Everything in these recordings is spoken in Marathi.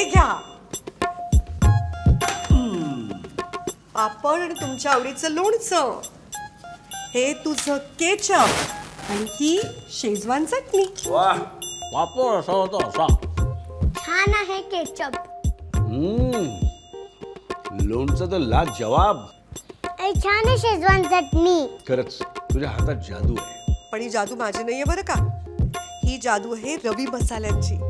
हे घ्या. पापड आणि तुमच्या आवडीचं लोणचं. हे तुझं केचप आणि ही शेजवान चटणी. वा पापड असा होता असा. छान आहे केचप. हम्म. लोणचं तर ला जवाब छान आहे शेजवान चटणी. खरंच तुझ्या हातात जादू आहे. पण ही जादू माझी नाहीये बरं का? ही जादू आहे रवी मसाल्यांची.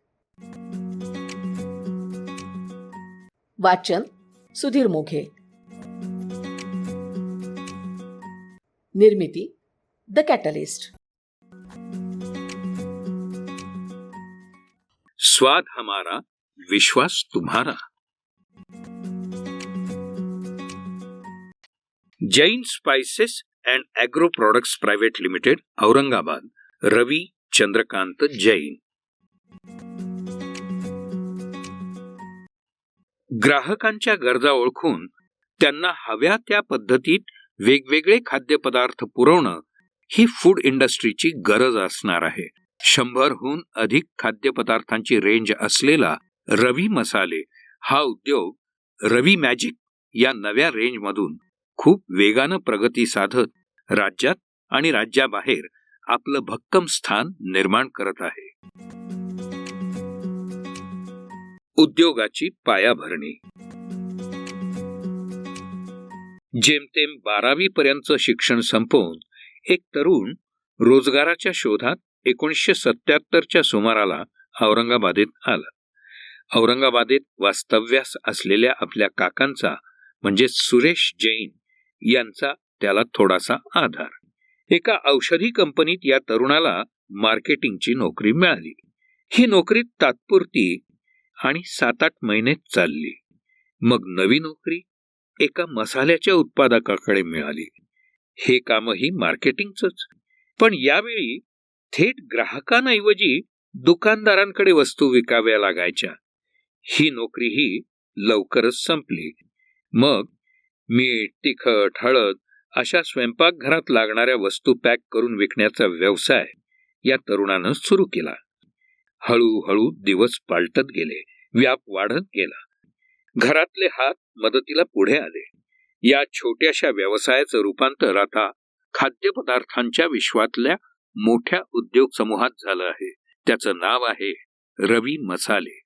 वाचन सुधीर मोघे. निर्मिती द कॅटलिस्ट. स्वाद हमारा विश्वास तुम्हारा. Jain spices and agro products private limited Aurangabad. Ravi Chandrakant Jain. ग्राहकांच्या गरजा ओळखून त्यांना हव्या त्या पद्धतीत वेगवेगळे खाद्यपदार्थ पुरवणं ही फूड इंडस्ट्रीची गरज असणार आहे. शंभरहून अधिक खाद्यपदार्थांची रेंज असलेला रवी मसाले हा उद्योग रवी मॅजिक या नव्या रेंजमधून खूप वेगानं प्रगती साधत राज्यात आणि राज्याबाहेर आपलं भक्कम स्थान निर्माण करत आहे. उद्योगाची पायाभरणी. जेमतेम बारावी पर्यंत शिक्षण संपवून एक तरुण रोजगाराच्या शोधात एकोणीसशे सत्याहत्तरच्या सुमाराला औरंगाबादेत आला. औरंगाबादेत वास्तव्यास असलेल्या आपल्या काकांचा म्हणजे सुरेश जैन यांचा त्याला थोडासा आधार. एका औषधी कंपनीत या तरुणाला मार्केटिंगची नोकरी मिळाली. ही नोकरी तात्पुरती आणि सात आठ महिने चालली. मग नवी नोकरी एका मसाल्याच्या उत्पादकाकडे मिळाली. हे कामही मार्केटिंगचंच. पण यावेळी थेट ग्राहकांऐवजी दुकानदारांकडे वस्तू विकाव्या लागायच्या. ही नोकरीही लवकरच संपली. मग मीठ तिखट हळद अशा स्वयंपाकघरात लागणाऱ्या वस्तू पॅक करून विकण्याचा व्यवसाय या तरुणानं सुरू केला. हळूहळू दिवस पालटत गेले. व्याप वाढत गेला. घरातले हात मदतीला पुढे आले. या छोट्याशा व्यवसायाचं रूपांतर आता खाद्यपदार्थांच्या विश्वातल्या मोठ्या उद्योग समूहात झालं आहे. त्याचं नाव आहे रवी मसाले.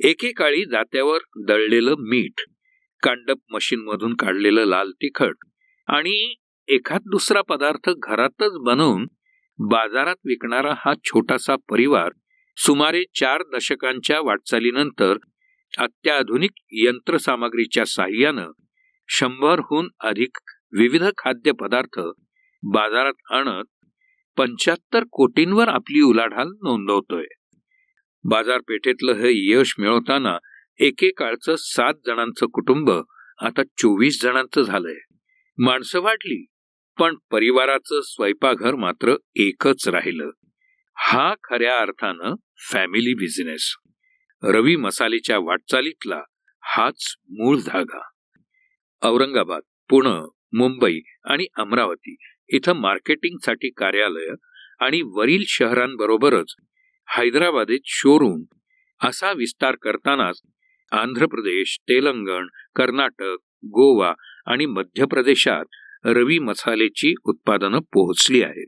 एकेकाळी जात्यावर दळलेलं मीठ कांडप मशीनमधून काढलेलं लाल तिखट आणि एखाद दुसरा पदार्थ घरातच बनवून बाजारात विकणारा हा छोटासा परिवार सुमारे चार दशकांच्या वाटचालीनंतर अत्याधुनिक यंत्रसामग्रीच्या साह्यानं शंभरहून अधिक विविध खाद्यपदार्थ बाजारात आणत पंच्याहत्तर कोटींवर आपली उलाढाल नोंदवतोय. बाजारपेठेतलं हे यश मिळवताना एकेकाळचं सात जणांचं कुटुंब आता चोवीस जणांचं झालंय. माणसं वाढली पण परिवाराचं स्वयंपाकघर मात्र एकच राहिलं. हा खऱ्या अर्थानं फॅमिली बिझनेस. रवी मसालेच्या वाटचालीतला हाच मूळ धागा. औरंगाबाद पुणे मुंबई आणि अमरावती इथं मार्केटिंगसाठी कार्यालय आणि वरील शहरांबरोबरच हैदराबादेत शोरूम असा विस्तार करतानाच आंध्र प्रदेश तेलंगण कर्नाटक गोवा आणि मध्य प्रदेशात रवी मसालेची उत्पादनं पोहोचली आहेत.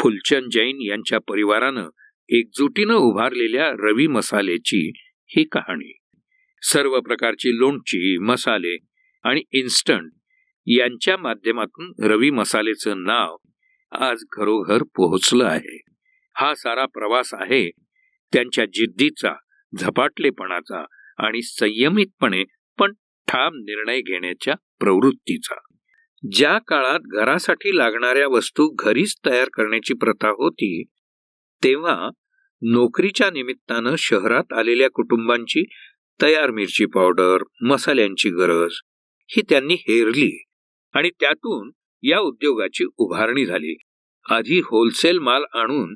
फुलचंद जैन यांच्या परिवारानं एकजुटीनं उभारलेल्या रवी मसालेची ही कहाणी. सर्व प्रकारची लोणची मसाले आणि इन्स्टंट यांच्या माध्यमातून रवी मसालेचं नाव आज घरोघर पोहोचलं आहे. हा सारा प्रवास आहे त्यांच्या जिद्दीचा झपाटलेपणाचा आणि संयमितपणे पण ठाम निर्णय घेण्याच्या प्रवृत्तीचा. ज्या काळात घरासाठी लागणाऱ्या वस्तू घरीच तयार करण्याची प्रथा होती तेव्हा नोकरीच्या निमित्तानं शहरात आलेल्या कुटुंबांची तयार मिरची पावडर मसाल्यांची गरज ही त्यांनी हेरली आणि त्यातून या उद्योगाची उभारणी झाली. आधी होलसेल माल आणून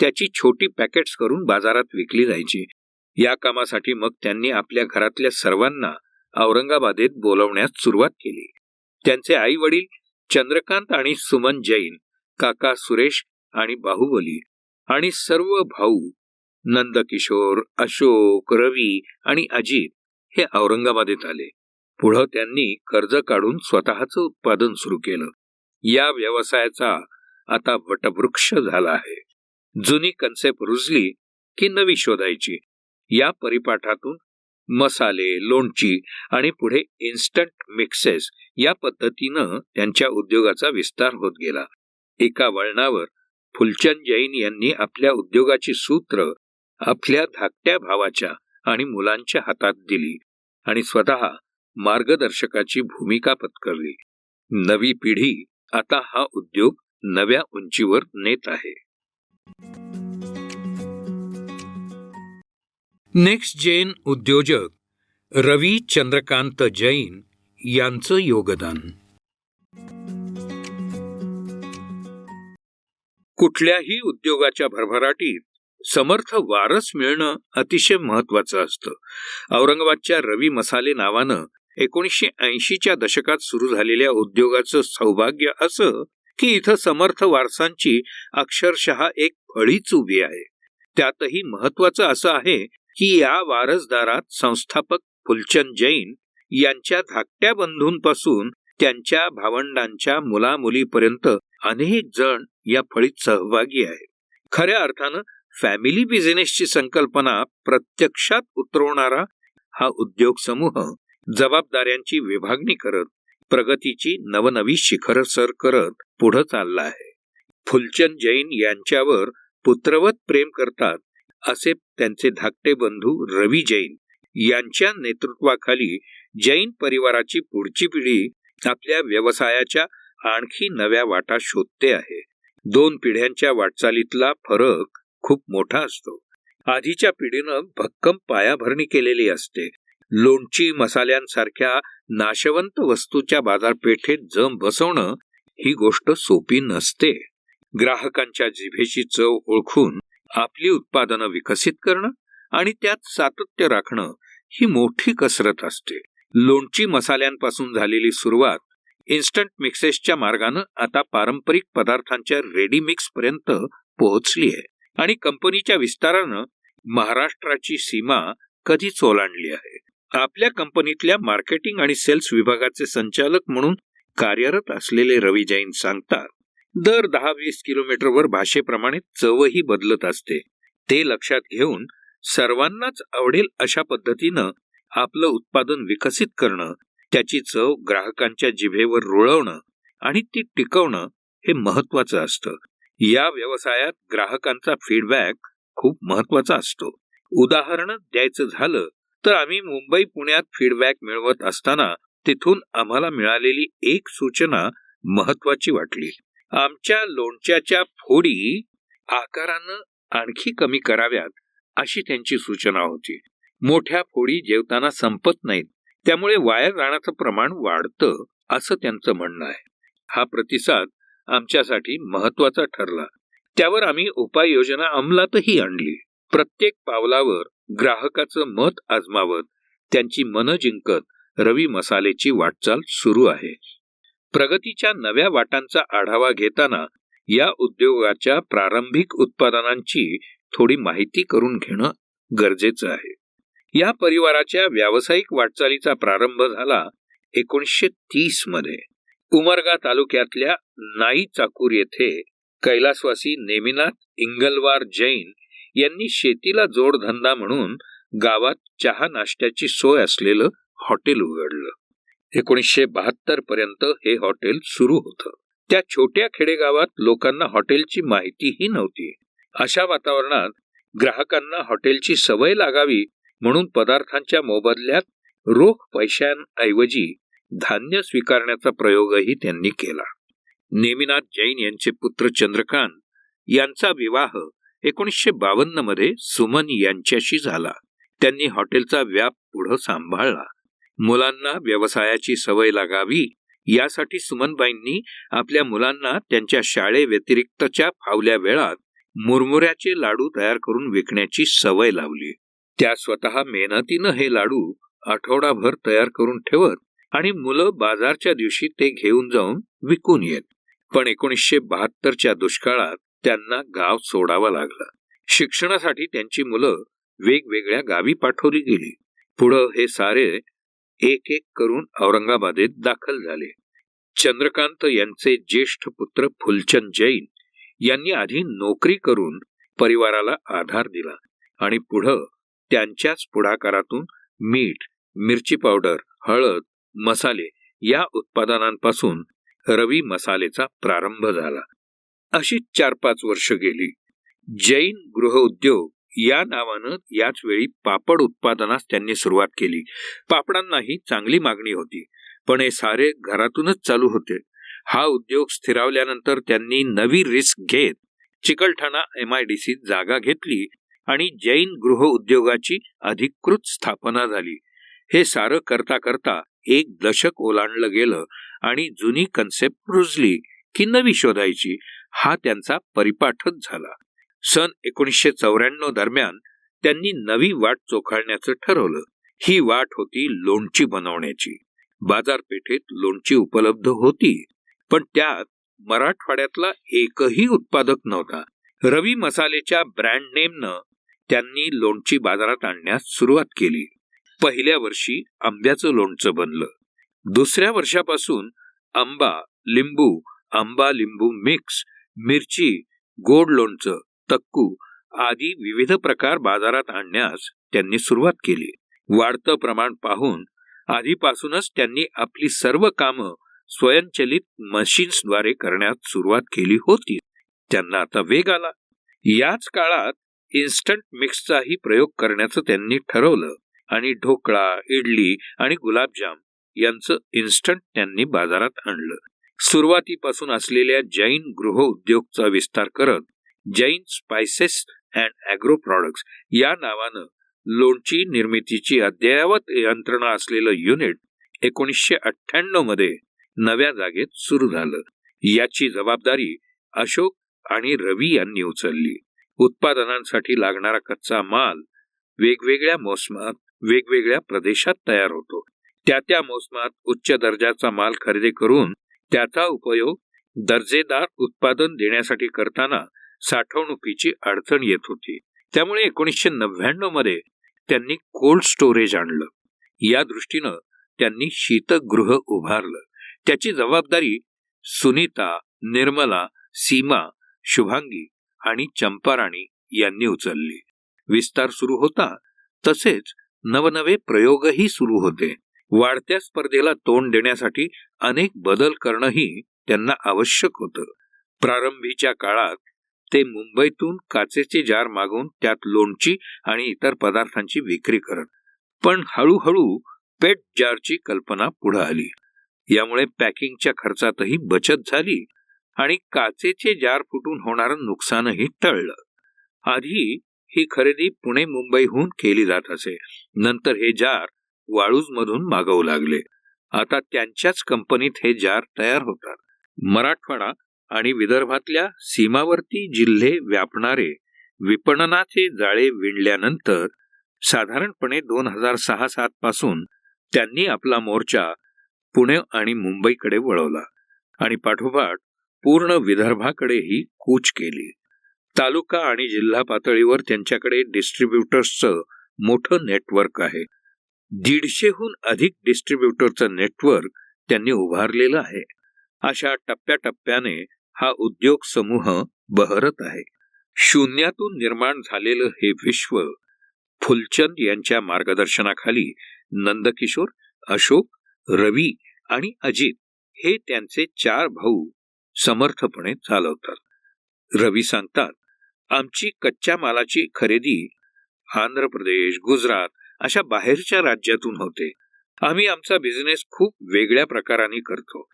त्याची छोटी पॅकेट्स करून बाजारात विकली जायची. या कामासाठी मग त्यांनी आपल्या घरातल्या सर्वांना औरंगाबादेत बोलवण्यास सुरुवात केली. त्यांचे आई वडील चंद्रकांत आणि सुमन जैन काका सुरेश आणि बाहुबली आणि सर्व भाऊ नंदकिशोर अशोक रवी आणि अजित हे औरंगाबादेत आले. पुढं त्यांनी कर्ज काढून स्वतःचं उत्पादन सुरू केलं. या व्यवसायाचा आता वटवृक्ष झाला आहे. जुनी कन्सेप्ट रुजली की नवी शोधायची. या परिपाठातून मसाले लोणची आणि पुढे इन्स्टंट मिक्सेस या पद्धतीनं त्यांच्या उद्योगाचा विस्तार होत गेला. एका वळणावर फुलचंद जैन यांनी आपल्या उद्योगाची सूत्र आपल्या धाकट्या भावाच्या आणि मुलांच्या हातात दिली आणि स्वतः मार्गदर्शकाची भूमिका पत्करली. नवी पिढी आता हा उद्योग नव्या उंचीवर नेत आहे. नेक्स्ट जैन उद्योजक रवी चंद्रकांत जैन यांचं योगदान. कुठल्याही उद्योगाच्या भरभराटीत समर्थ वारस मिळणं अतिशय महत्वाचं असतं. औरंगाबादच्या रवी मसाले नावानं एकोणीसशे ऐंशीच्या दशकात सुरू झालेल्या उद्योगाचं सौभाग्य असं की इथं समर्थ वारसांची अक्षरशः एक फळीच उभी आहे. त्यातही महत्वाचं असं आहे की या वारसदारात संस्थापक फुलचंद जैन यांच्या धाकट्या बंधूंपासून त्यांच्या भावंडांच्या मुलामुलीपर्यंत अनेक जण या फळीत सहभागी आहेत. खऱ्या अर्थानं फॅमिली बिझनेसची संकल्पना प्रत्यक्षात उतरवणारा हा उद्योग समूह जबाबदाऱ्यांची विभागणी करत प्रगतीची नवनवी शिखर सर करत पुढं चालला आहे. फुलचंद जैन यांच्यावर पुत्रवत प्रेम करतात असे त्यांचे धाकटे बंधू रवी जैन यांच्या नेतृत्वाखाली जैन परिवाराची पुढची पिढी आपल्या व्यवसायाच्या आणखी नव्या वाटा शोधते आहे. दोन पिढ्यांच्या वाटचालीतला फरक खूप मोठा असतो. आधीच्या पिढीनं भक्कम पायाभरणी केलेली असते. लोणची मसाल्यांसारख्या नाशवंत वस्तूच्या बाजारपेठेत जम बसवणं ही गोष्ट सोपी नसते. ग्राहकांच्या जिभेची चव ओळखून आपली उत्पादनं विकसित करणं आणि त्यात सातत्य राखणं ही मोठी कसरत असते. लोणची मसाल्यांपासून झालेली सुरुवात इन्स्टंट मिक्सेसच्या मार्गानं आता पारंपरिक पदार्थांच्या रेडीमिक्स पर्यंत पोहोचली आहे. आणि कंपनीच्या विस्तारानं महाराष्ट्राची सीमा कधीच ओलांडली आहे. आपल्या कंपनीतल्या मार्केटिंग आणि सेल्स विभागाचे संचालक म्हणून कार्यरत असलेले रवी जैन सांगतात दर दहा वीस किलोमीटरवर भाषेप्रमाणे चवही बदलत असते. ते लक्षात घेऊन सर्वांनाच आवडेल अशा पद्धतीनं आपलं उत्पादन विकसित करणं त्याची चव ग्राहकांच्या जिभेवर रुळवणं आणि ती टिकवणं हे महत्वाचं असतं. या व्यवसायात ग्राहकांचा फीडबॅक खूप महत्त्वाचा असतो. उदाहरण द्यायचं झालं तर आम्ही मुंबई पुण्यात फीडबॅक मिळवत असताना तिथून आम्हाला मिळालेली एक सूचना महत्वाची वाटली. आमच्या लोणच्याच्या फोडी आकारानं आणखी कमी कराव्यात अशी त्यांची सूचना होती. मोठ्या फोडी जेवताना संपत नाहीत. त्यामुळे वाया जाण्याचं प्रमाण वाढतं असं त्यांचं म्हणणं आहे. हा प्रतिसाद आमच्यासाठी महत्त्वाचा ठरला. त्यावर आम्ही उपाययोजना अंमलातही आणली. प्रत्येक पावलावर ग्राहकाचं मत आजमावत त्यांची मनं जिंकत रवी मसालेची वाटचाल सुरू आहे. प्रगतीच्या नव्या वाटांचा आढावा घेताना या उद्योगाच्या प्रारंभिक उत्पादनांची थोडी माहिती करून घेणं गरजेचं आहे. या परिवाराच्या व्यावसायिक वाटचालीचा प्रारंभ झाला एकोणीसशे तीसमध्ये. उमरगा तालुक्यातल्या नाई चाकूर येथे कैलासवासी नेमिनाथ इंगलवार जैन यांनी शेतीला जोडधंदा म्हणून गावात चहा नाश्त्याची सोय असलेलं हॉटेल उघडलं. एकोणीसशे बहात्तर पर्यंत हे हॉटेल सुरू होतं. त्या छोट्या खेडेगावात लोकांना हॉटेलची माहितीही नव्हती. अशा वातावरणात ग्राहकांना हॉटेलची सवय लागावी म्हणून पदार्थांच्या मोबदल्यात रोख पैशांऐवजी धान्य स्वीकारण्याचा प्रयोगही त्यांनी केला. नेमिनाथ जैन यांचे पुत्र चंद्रकांत यांचा विवाह एकोणीसशे बावन्नमध्ये सुमन यांच्याशी झाला. त्यांनी हॉटेलचा व्याप पुढं सांभाळला. मुलांना व्यवसायाची सवय लागावी यासाठी सुमनबाईंनी आपल्या मुलांना त्यांच्या शाळे व्यतिरिक्तच्या फावल्या वेळात मुरमुऱ्याचे लाडू तयार करून विकण्याची सवय लावली. त्या स्वतः मेहनतीनं हे लाडू आठवडाभर तयार करून ठेवत आणि मुलं बाजारच्या दिवशी ते घेऊन जाऊन विकून येत. पण एकोणीसशे बहात्तरच्या दुष्काळात त्यांना गाव सोडावं लागलं. शिक्षणासाठी त्यांची मुलं वेगवेगळ्या गावी पाठवली गेली. पुढं हे सारे एक एक करून औरंगाबादेत दाखल झाले. चंद्रकांत यांचे ज्येष्ठ पुत्र फुलचंद जैन यांनी आधी नोकरी करून परिवाराला आधार दिला आणि पुढं त्यांच्याच पुढाकारातून मीठ मिरची पावडर हळद मसाले या उत्पादनांपासून रवी मसालेचा प्रारंभ झाला. अशी चार पाच वर्ष गेली. जैन गृहउद्योग या नावानं याच वेळी पापड उत्पादनास त्यांनी सुरुवात केली. पापडांनाही चांगली मागणी होती पण हे सारे घरातूनच चालू होते. हा उद्योग स्थिरावल्यानंतर त्यांनी नवी रिस्क घेत Chikalthana M I D C जागा घेतली आणि जैन गृह उद्योगाची अधिकृत स्थापना झाली. हे सारं करता करता एक दशक ओलांडलं गेलं आणि जुनी कन्सेप्ट रुजली की नवी शोधायची हा त्यांचा परिपाठच झाला. सन एकोणीसशे चौऱ्याण्णव दरम्यान त्यांनी नवी वाट चोखाळण्याचं ठरवलं. ही वाट होती लोणची बनवण्याची. बाजारपेठेत लोणची उपलब्ध होती पण त्यात मराठवाड्यातला एकही उत्पादक नव्हता. रवी मसालेच्या ब्रँड नेमनं त्यांनी लोणची बाजारात आणण्यास सुरुवात केली. पहिल्या वर्षी आंब्याचं लोणचं बनलं. दुसऱ्या वर्षापासून आंबा लिंबू आंबा लिंबू मिक्स मिरची गोड लोणचं तक्कू आदी विविध प्रकार बाजारात आणण्यास त्यांनी सुरुवात केली. वाढतं प्रमाण पाहून आधीपासूनच त्यांनी आपली सर्व कामं स्वयंचलित मशीन्सद्वारे करण्यास सुरुवात केली होती. त्यांना आता वेग आला. याच काळात इन्स्टंट मिक्सचाही प्रयोग करण्याचं त्यांनी ठरवलं. आणि ढोकळा इडली आणि गुलाबजाम यांचं इन्स्टंट त्यांनी बाजारात आणलं. सुरुवातीपासून असलेल्या जैन गृह उद्योगचा विस्तार करत Jain spices and agro products या नावानं लोणची निर्मितीची अद्ययावत यंत्रणा असलेलं युनिट एकोणीसशे अठ्ठ्याण्णवमध्ये नव्या जागेत सुरू झालं. याची जबाबदारी अशोक आणि रवी यांनी उचलली. उत्पादनांसाठी लागणारा कच्चा माल वेगवेगळ्या मोसमात वेगवेगळ्या प्रदेशात तयार होतो. त्या त्या मोसमात उच्च दर्जाचा माल खरेदी करून त्याचा उपयोग दर्जेदार उत्पादन देण्यासाठी करताना साठवणुकीची अडचण येत होती. त्यामुळे एकोणीसशे नव्याण्णवमध्ये त्यांनी कोल्ड स्टोरेज आणलं. या दृष्टीनं त्यांनी शीतगृह उभारलं. त्याची जबाबदारी सुनीता निर्मला सीमा शुभांगी आणि चंपाराणी यांनी उचलली. विस्तार सुरू होता तसेच नवनवे प्रयोगही सुरू होते. वाढत्या स्पर्धेला तोंड देण्यासाठी अनेक बदल करणंही त्यांना आवश्यक होतं. प्रारंभीच्या काळात ते मुंबईतून काचेचे जार मागून त्यात लोणची आणि इतर पदार्थांची विक्री करत पण हळूहळू पेट जारची कल्पना पुढे आली. यामुळे पॅकिंगच्या खर्चातही बचत झाली. आणि काचेचे जार फुटून होणारं नुकसानही टळलं. आधी ही खरेदी पुणे मुंबईहून केली जात असे. नंतर हे जार वाळूज मधून मागवू लागले. आता त्यांच्याच कंपनीत हे जार तयार होतात. मराठवाडा आणि विदर्भातल्या सीमावर्ती जिल्हे व्यापणारे विपणनाचे जाळे विणल्यानंतर साधारणपणे दोन हजार सहा सात पासून त्यांनी आपला मोर्चा पुणे आणि मुंबईकडे वळवला आणि पाठोपाठ पूर्ण विदर्भाकडेही कूच केली. तालुका आणि जिल्हा पातळीवर त्यांच्याकडे डिस्ट्रीब्युटर्सचं मोठं नेटवर्क आहे. दीडशेहून अधिक डिस्ट्रीब्युटरचं नेटवर्क त्यांनी उभारलेलं आहे. अशा टप्प्याटप्प्याने हा उद्योग समूह बहरत आहे. शून्यातून निर्माण झालेलं हे विश्व फुलचंद यांच्या मार्गदर्शनाखाली नंदकिशोर अशोक रवी आणि अजित हे त्यांचे चार भाऊ समर्थपणे चालवतात. रवी सांगतात आमची कच्च्या मालाची खरेदी आंध्र प्रदेश गुजरात अशा बाहेरच्या राज्यातून होते. आम्ही आमचा बिझनेस खूप वेगळ्या प्रकाराने करतो.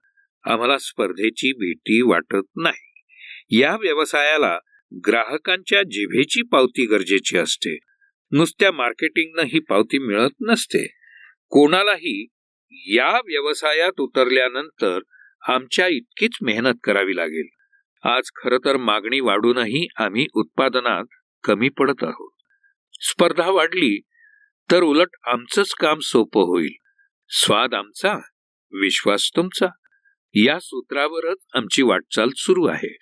आम्हाला स्पर्धेची भीती वाटत नाही. या व्यवसायाला ग्राहकांच्या जिभेची पावती गरजेची असते. नुसत्या मार्केटिंगनं ही पावती मिळत नसते. कोणालाही या व्यवसायात उतरल्यानंतर आमच्या इतकीच मेहनत करावी लागेल. आज खरं तर मागणी वाढूनही आम्ही उत्पादनात कमी पडत आहोत. स्पर्धा वाढली तर उलट आमचंच काम सोपं होईल. स्वाद आमचा विश्वास तुमचा. या सूत्रावरच आमची वाटचाल सुरू आहे.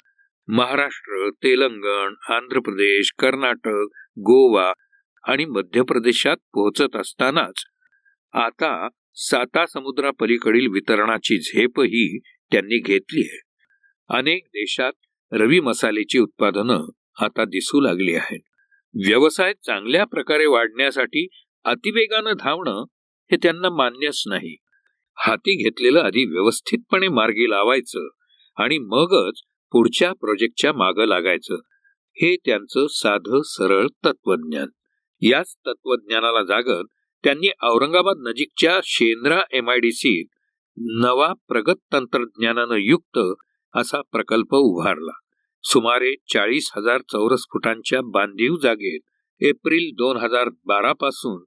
महाराष्ट्र तेलंगण आंध्र प्रदेश कर्नाटक गोवा आणि मध्य प्रदेशात पोहोचत असतानाच आता साता समुद्रापलीकडील वितरणाची झेपही त्यांनी घेतली आहे. अनेक देशात रवी मसाल्याची उत्पादनं आता दिसू लागली आहेत. व्यवसाय चांगल्या प्रकारे वाढण्यासाठी अतिवेगानं धावणं हे त्यांना मान्यच नाही. हाती घेतलेलं आधी व्यवस्थितपणे मार्गी लावायचं आणि मगच पुढच्या प्रोजेक्टच्या मागं लागायचं. हे त्यांचं साधं सरळ तत्वज्ञान. याच तत्वज्ञानाला जागत त्यांनी औरंगाबाद नजीकच्या शेंद्रा एमआयडीसीत नवा प्रगत तंत्रज्ञानानं युक्त असा प्रकल्प उभारला. सुमारे चाळीस हजार चौरस फुटांच्या बांधीव जागेत एप्रिल दोन हजार बारा पासून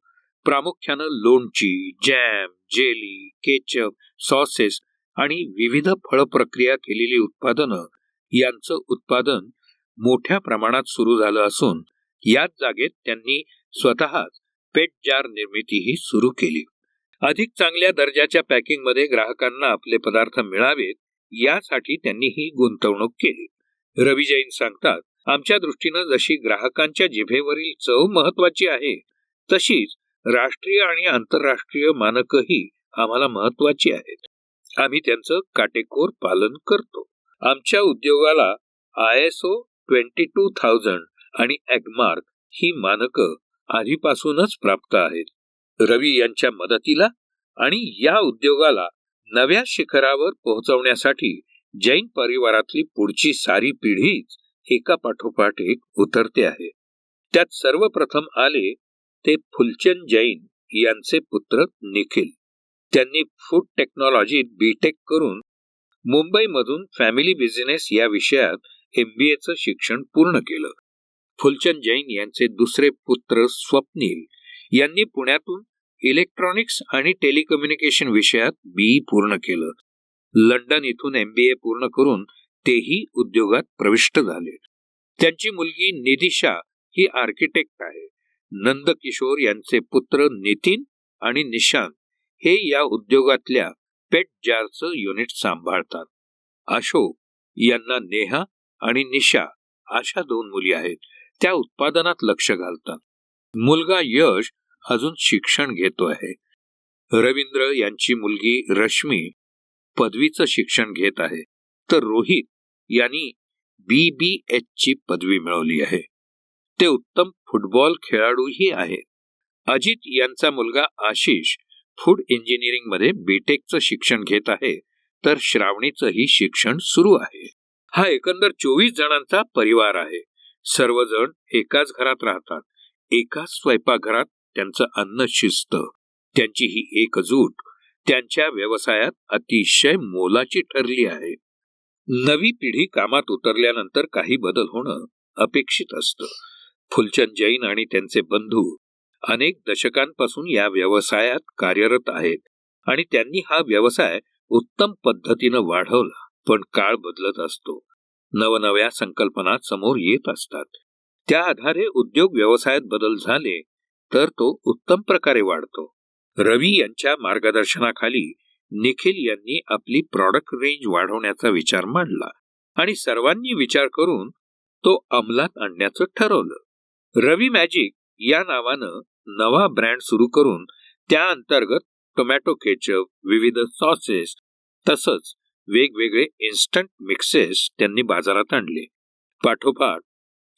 प्रामुख्यानं लोणची जॅम जेली केचप सॉसेस आणि विविध फळ प्रक्रिया केलेली उत्पादनं यांचं उत्पादन मोठ्या प्रमाणात सुरू झालं असून याच जागेत त्यांनी स्वतःच पेट जार निर्मितीही सुरू केली. अधिक चांगल्या दर्जाच्या पॅकिंगमध्ये ग्राहकांना आपले पदार्थ मिळावेत यासाठी त्यांनी ही गुंतवणूक केली. रवी जैन सांगतात आमच्या दृष्टीनं जशी ग्राहकांच्या जिभेवरील चव महत्वाची आहे तशीच राष्ट्रीय आणि आंतरराष्ट्रीय मानकही आम्हाला महत्वाची आहेत. आम्ही त्यांचं काटेकोर पालन करतो. आमच्या उद्योगाला I S O twenty two thousand आणि ॲगमार्क ही मानकं आधीपासूनच प्राप्त आहेत. रवी यांच्या मदतीला आणि या उद्योगाला नव्या शिखरावर पोहोचवण्यासाठी जैन परिवारातली पुढची सारी पिढीच एका पाठोपाठ एक उतरते आहे. त्यात सर्वप्रथम आले ते फुलचंद जैन यांचे पुत्र निखिल. त्यांनी फूड टेक्नॉलॉजीत बीटेक करून मुंबईमधून फॅमिली बिझनेस या विषयात एमबीएचं शिक्षण पूर्ण केलं. फुलचंद जैन यांचे दुसरे पुत्र स्वप्नील. यांनी पुण्यातून इलेक्ट्रॉनिक्स आणि टेलिकम्युनिकेशन विषयात बी पूर्ण केलं. लंडन इथून एमबीए पूर्ण करून तेही उद्योगात प्रविष्ट झाले. त्यांची मुलगी निधिशा ही आर्किटेक्ट आहे. नंदकिशोर यांचे पुत्र नितीन आणि निशांत हे या उद्योगातल्या पेट जारचं युनिट सांभाळतात. अशोक यांना नेहा आणि निशा अशा दोन मुली आहेत. त्या उत्पादनात लक्ष घालतात. मुलगा यश अजून शिक्षण घेतो आहे. रवींद्र यांची मुलगी रश्मी पदवीचं शिक्षण घेत आहे. तर रोहित यांनी बी बी एच ची पदवी मिळवली आहे. ते उत्तम फुटबॉल खेळाडूही आहेत. अजित यांचा मुलगा आशिष फूड इंजिनिअरिंगमध्ये बीटेकचं शिक्षण घेत आहे. तर श्रावणीचंही शिक्षण सुरू आहे. हा एकंदर चोवीस जणांचा परिवार आहे. सर्वजण एकाच घरात राहतात. एकाच स्वयंपाकघरात त्यांचं अन्न शिस्त त्यांची ही एकजूट त्यांच्या व्यवसायात अतिशय मोलाची ठरली आहे. नवी पिढी कामात उतरल्यानंतर काही बदल होणं अपेक्षित असतं. फुलचंद जैन आणि त्यांचे बंधू अनेक दशकांपासून या व्यवसायात कार्यरत आहेत आणि त्यांनी हा व्यवसाय उत्तम पद्धतीनं वाढवला पण काळ बदलत असतो. नवनव्या संकल्पना समोर येत असतात. त्या आधारे उद्योग व्यवसायात बदल झाले तर तो उत्तम प्रकारे वाढतो. रवी यांच्या मार्गदर्शनाखाली निखिल यांनी आपली प्रॉडक्ट रेंज वाढवण्याचा विचार मांडला आणि सर्वांनी विचार करून तो अंमलात आणण्याचं ठरवलं. रवी मॅजिक या नावानं नवा ब्रँड सुरू करून त्या अंतर्गत टोमॅटो केचप विविध सॉसेस तसंच वेगवेगळे इन्स्टंट मिक्सेस त्यांनी बाजारात आणले. पाठोपाठ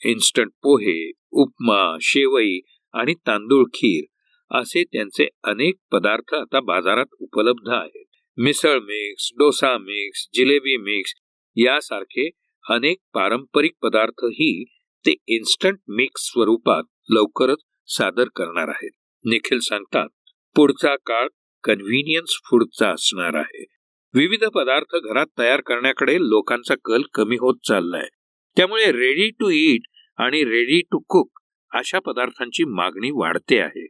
इन्स्टंट पोहे उपमा शेवई आणि तांदूळ खीर असे त्यांचे अनेक पदार्थ आता बाजारात उपलब्ध आहेत. Misal mix dosa mix jalebi mix यासारखे अनेक पारंपरिक पदार्थही ते इन्स्टंट मिक्स स्वरूपात लवकरच सादर करणार आहेत. निखिल सांगतात पुढचा काळ कन्व्हिनियन्स फूडचा असणार आहे. विविध पदार्थ घरात तयार करण्याकडे लोकांचा कल कमी होत चाललाय. त्यामुळे रेडी टू ईट आणि रेडी टू कुक अशा पदार्थांची मागणी वाढते आहे.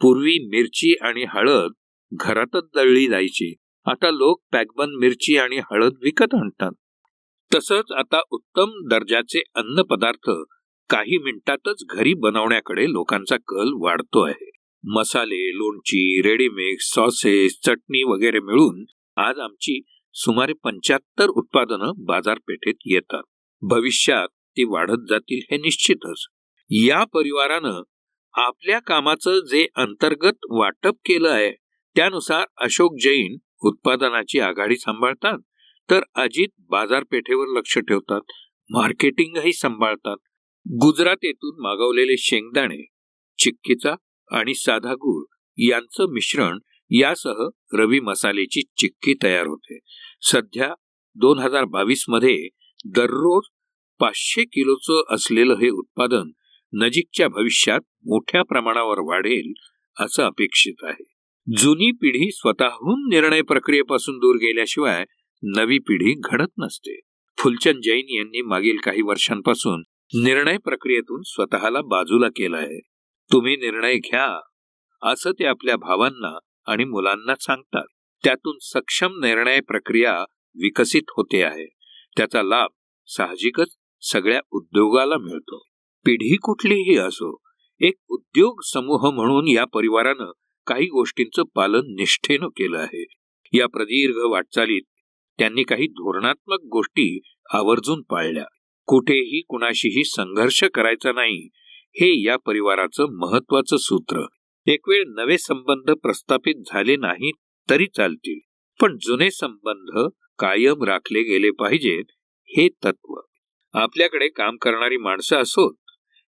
पूर्वी मिरची आणि हळद घरातच दळली जायची. आता लोक पॅकबंद मिरची आणि हळद विकत आणतात. तसंच आता उत्तम दर्जाचे अन्न पदार्थ काही मिनिटातच घरी बनवण्याकडे लोकांचा कल वाढतो आहे. मसाले लोणची रेडीमिक्स सॉसेस चटणी वगैरे मिळून आज आमची सुमारे पंच्याहत्तर उत्पादनं बाजारपेठेत येतात. भविष्यात ती वाढत जातील हे निश्चितच. या परिवारानं आपल्या कामाचं जे अंतर्गत वाटप केलं आहे त्यानुसार अशोक जैन उत्पादनाची आघाडी सांभाळतात तर अजित बाजारपेठेवर लक्ष ठेवतात मार्केटिंगही सांभाळतात. गुजरात येथून मागवलेले शेंगदाणे चिक्कीचा आणि साधा गूळ यांचं मिश्रण यासह रवी मसालेची चिक्की तयार होते. सध्या दोन हजार बावीसमध्ये दररोज पाचशे किलोचं असलेलं हे उत्पादन नजीकच्या भविष्यात मोठ्या प्रमाणावर वाढेल असं अपेक्षित आहे. जुनी पिढी स्वतःहून निर्णय प्रक्रियेपासून दूर गेल्याशिवाय नवी पिढी घडत नसते. फुलचंद जैन यांनी मागील काही वर्षांपासून निर्णय प्रक्रियेतून स्वतःला बाजूला केलं आहे तुम्ही निर्णय घ्या असं ते आपल्या भावांना आणि मुलांना सांगतात. त्यातून सक्षम निर्णय प्रक्रिया विकसित होते आहे. त्याचा लाभ साहजिकच सगळ्या उद्योगाला मिळतो. पिढी कुठलीही असो एक उद्योग समूह म्हणून या परिवारानं काही गोष्टींचं पालन निष्ठेनं केलं आहे. या प्रदीर्घ वाटचालीत त्यांनी काही धोरणात्मक गोष्टी आवर्जून पाळल्या. कुठेही कुणाशीही संघर्ष करायचा नाही हे या परिवाराचं महत्वाचं सूत्र. एक वेळ नवे संबंध प्रस्थापित झाले नाहीत तरी चालतील. पण जुने संबंध कायम राखले गेले पाहिजेत हे तत्व. आपल्याकडे काम करणारी माणसं असोत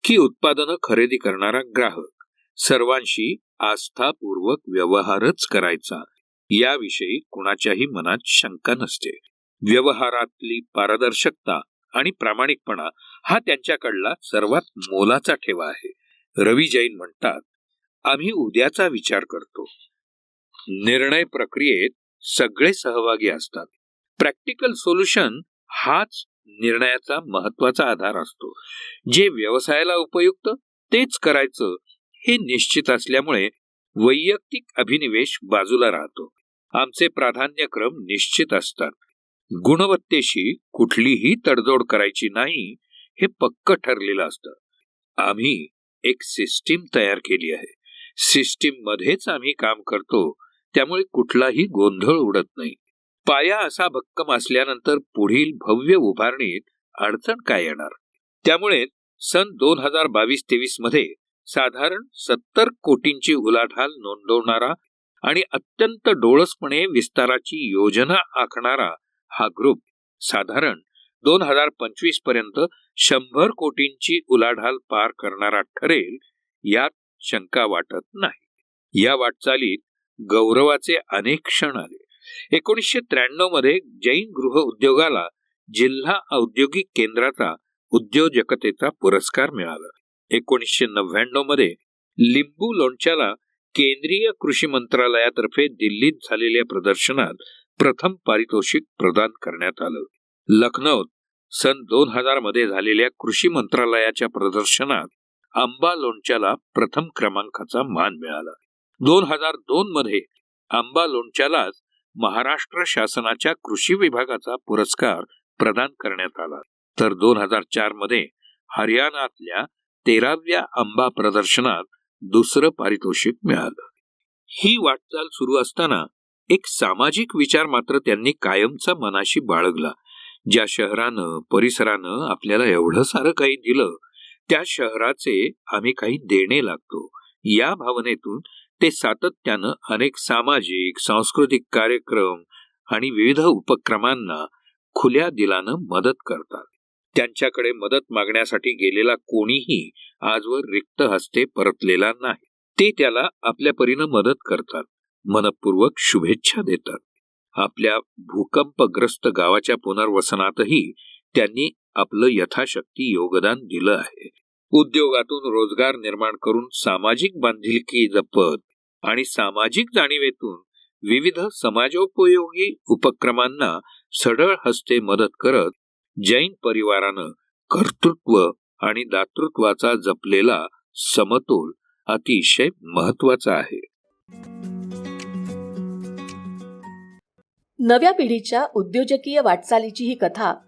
की उत्पादनं खरेदी करणारा ग्राहक. सर्वांशी आस्थापूर्वक व्यवहारच करायचा. याविषयी कुणाच्याही मनात शंका नसते. व्यवहारातली पारदर्शकता आणि प्रामाणिकपणा हा त्यांच्याकडला सर्वात मोलाचा ठेवा आहे. रवी जैन म्हणतात आम्ही उद्याचा विचार करतो. निर्णय प्रक्रियेत सगळे सहभागी असतात. प्रॅक्टिकल सोल्युशन हाच निर्णयाचा महत्त्वाचा आधार असतो. जे व्यवसायाला उपयुक्त तेच करायचं हे निश्चित असल्यामुळे वैयक्तिक अभिनिवेश बाजूला राहतो. आमचे प्राधान्यक्रम निश्चित असतात. गुणवत्तेशी कुठलीही तडजोड करायची नाही हे पक्क ठरलेलं असतं. आम्ही एक सिस्टीम तयार केली आहे. सिस्टीम मध्येच आम्ही काम करतो त्यामुळे कुठलाही गोंधळ उडत नाही. पाया असा भक्कम असल्यानंतर पुढील भव्य उभारणीत अडचण काय येणार? त्यामुळे सन दोन हजार बावीस तेवीसमध्ये साधारण सत्तर कोटींची उलाढाल नोंदवणारा आणि अत्यंत डोळसपणे विस्ताराची योजना आखणारा हा ग्रुप साधारण दोन हजार पंचवीसपर्यंत शंभर कोटींची उलाढाल पार करणारा ठरेल यात शंका वाटत नाही. या वाटचालीत गौरवाचे अनेक क्षण आले. एकोणीसशे त्र्याण्णवमध्ये जैन गृह उद्योगाला जिल्हा औद्योगिक केंद्राचा उद्योजकतेचा पुरस्कार मिळाला. एकोणीसशे नव्याण्णवमध्ये लिंबू लोणच्याला केंद्रीय कृषी मंत्रालयातर्फे दिल्लीत झालेल्या प्रदर्शनात प्रथम पारितोषिक प्रदान करण्यात आलं. लखनौत सन दोन हजारमध्ये झालेल्या कृषी मंत्रालयाच्या प्रदर्शनात आंबा लोणच्याला प्रथम क्रमांकाचा मान मिळाला. दोन हजार दोन मध्ये आंबा लोणच्यालाच महाराष्ट्र शासनाच्या कृषी विभागाचा पुरस्कार प्रदान करण्यात आला. तर दोन हजार चारमध्ये हरियाणातल्या तेराव्या आंबा प्रदर्शनात दुसरं पारितोषिक मिळालं. ही वाटचाल सुरू असताना एक सामाजिक विचार मात्र त्यांनी कायमचा मनाशी बाळगला. ज्या शहरानं परिसरानं आपल्याला एवढं सारं काही दिलं त्या शहराचे आम्ही काही देणे लागतो. या भावनेतून ते सातत्यानं अनेक सामाजिक सांस्कृतिक कार्यक्रम आणि विविध उपक्रमांना खुल्या दिलानं मदत करतात. त्यांच्याकडे मदत मागण्यासाठी गेलेला कोणीही आजवर रिक्त हस्ते परतलेला नाही. ते त्याला आपल्या परीनं मदत करतात. मनपूर्वक शुभेच्छा देतात. आपल्या भूकंपग्रस्त गावाच्या पुनर्वसनातही त्यांनी आपलं यथाशक्ती योगदान दिलं आहे. उद्योगातून रोजगार निर्माण करून सामाजिक बांधिलकी जपत आणि सामाजिक जाणीवेतून विविध समाजोपयोगी उपक्रमांना सढळ हस्ते मदत करत जैन परिवारानं कर्तृत्व आणि दातृत्वाचा जपलेला समतोल अतिशय महत्त्वाचा आहे. नव्या पिढीच्या उद्योजकीय वाटचालीची ही कथा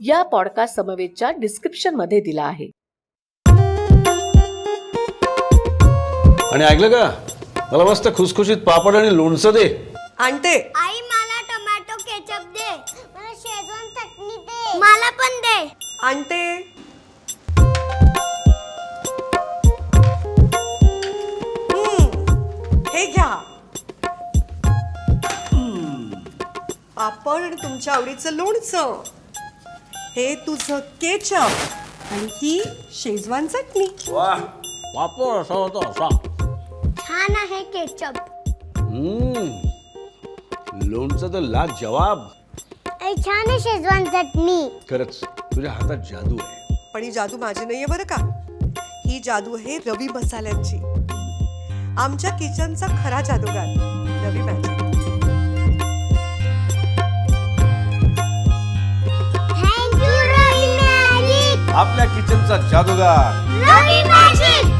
या पॉडकास्ट समवेतच्या डिस्क्रिप्शनमध्ये दिला आहे. आणि ऐकलं का? मला मस्त खुसखुशीत पापड आणि लोणचं दे. आणते. आई मला टोमॅटो केचप दे. मला शेजवान चटणी दे. मला पण दे. आणते. हम्म, हे घ्या. हम्म, पापड आणि तुमच्या आवडीचं लोणचं. हे तुझं केचप आणि ही शेजवान चटणी. वा पापड असा होता असा. छान आहे केचप. हम्म. लोणचं तर ला जवाब. छान आहे शेजवान चटणी. खरंच तुझ्या हातात जादू आहे. पण ही जादू माझी नाहीये बरं का? ही जादू आहे रवी मसाल्यांची. आमच्या किचनचा खरा जादूगार रवी मॅजिक आपल्या किचनचा जादूगार. रवी मॅजिक